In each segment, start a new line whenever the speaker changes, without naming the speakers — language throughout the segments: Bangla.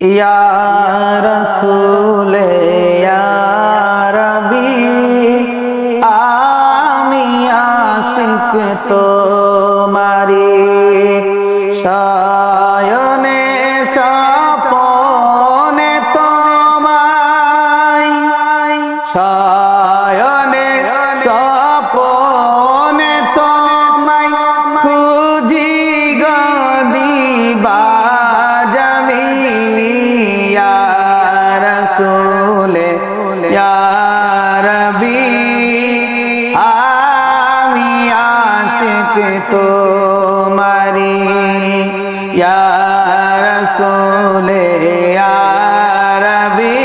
ইয়া রসুলে রবি আমি আশিক তোমারি সায়নে সপনে তোমায় সায়নে রসুলে রবি আমি আশিক তোমারি রসুলে রবি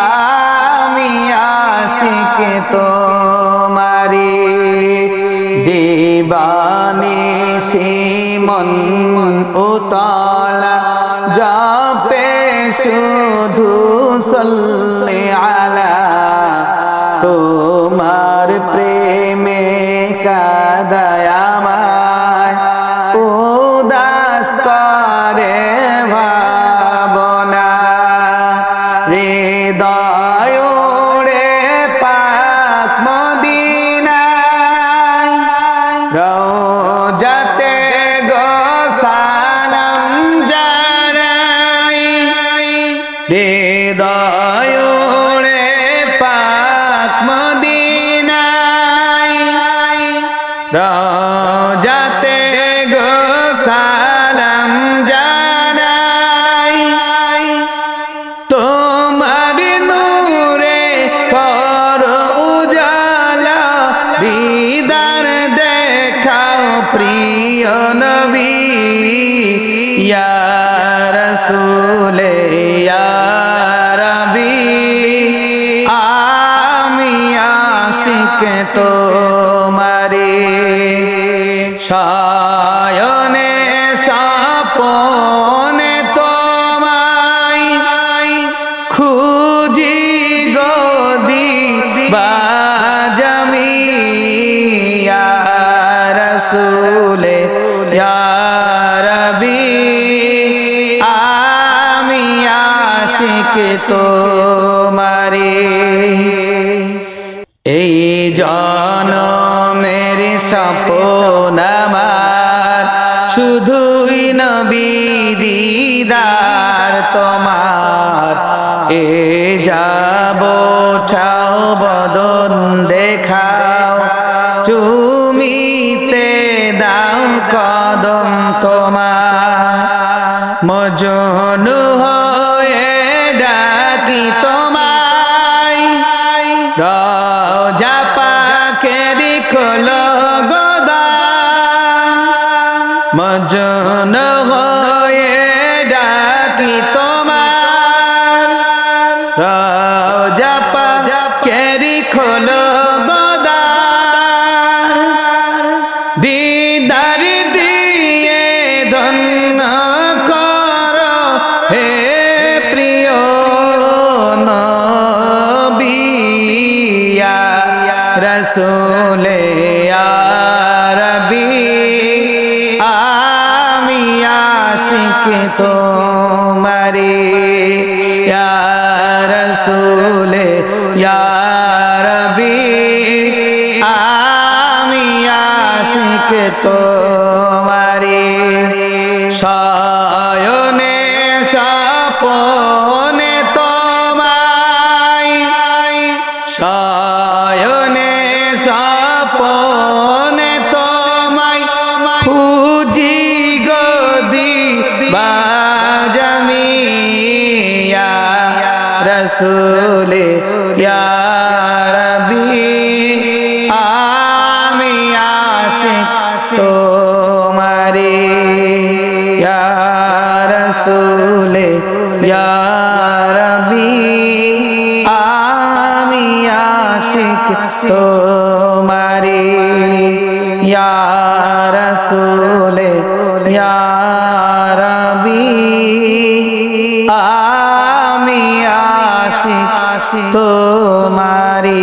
আমি আশিক তোমারি দিবানি সিমন উতলা যাপে শুধু সল্লে আলা তোমার প্রেমে কাদয়ামায় রোজাতে গো সালাম জানাই। তোমার নূরে কর উজালা, দিদার দেখাও প্রিয় নবী। ইয়া রসুলে, ইয়া রবি। আমি আশিক তোমারে সায়নে সাপনে তোমায় খুঁজি গদি বাজামি রসুলে। রবি আমি আশিক তোমারে শুধুই নবী দিদার তোমার। এ যাব ঠাও বদন দেখাও। চুমিতে দাও কদম তোমার। মজনু মজন হয়ে ডাকি তোমার রসুলে রবি আমি আশিক তোমারে সয়নে সপনে তোমায়। সয়নে সাপনে রসুলে রবি আমি আশিক তোমারে রসুলে রবি আমি আশিক তোমারে রসুলে রবি আমি আশিক তোমারি